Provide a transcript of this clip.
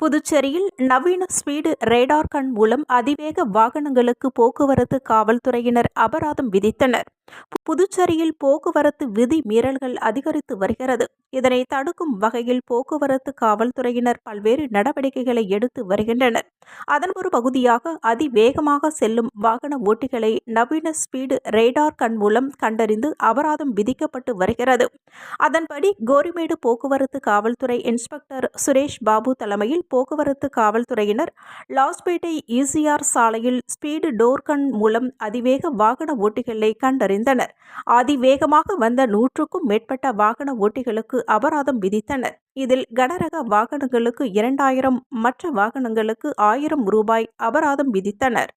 புதுச்சேரியில் நவீன speed radar கண் மூலம் அதிவேக வாகனங்களுக்கு போக்குவரத்து காவல்துறையினர் அபராதம் விதித்தனர். புதுச்சேரியில் போக்குவரத்து விதி மீறல்கள் அதிகரித்து வருகிறது. இதனை தடுக்கும் வகையில் போக்குவரத்து காவல்துறையினர் பல்வேறு நடவடிக்கைகளை எடுத்து வருகின்றனர். அதன் ஒரு பகுதியாக அதிவேகமாக செல்லும் வாகன ஓட்டிகளை நவீன ஸ்பீடு ரேடார் கண் மூலம் கண்டறிந்து அபராதம் விதிக்கப்பட்டு வருகிறது. அதன்படி கோரிமேடு போக்குவரத்து காவல்துறை இன்ஸ்பெக்டர் சுரேஷ் பாபு தலைமையில் போக்குவரத்து காவல்துறையினர் லாஸ்பேட்டை ஈசிஆர் சாலையில் ஸ்பீடு டோர்கன் மூலம் அதிவேக வாகன ஓட்டிகளை கண்டறிந்து கண்டறிந்தனர் அதிவேகமாக வந்த நூற்றுக்கும் மேற்பட்ட வாகன ஓட்டிகளுக்கு அபராதம் விதித்தனர். இதில் கனரக வாகனங்களுக்கு இரண்டாயிரம் மற்ற வாகனங்களுக்கு ஆயிரம் ரூபாய் அபராதம் விதித்தனர்.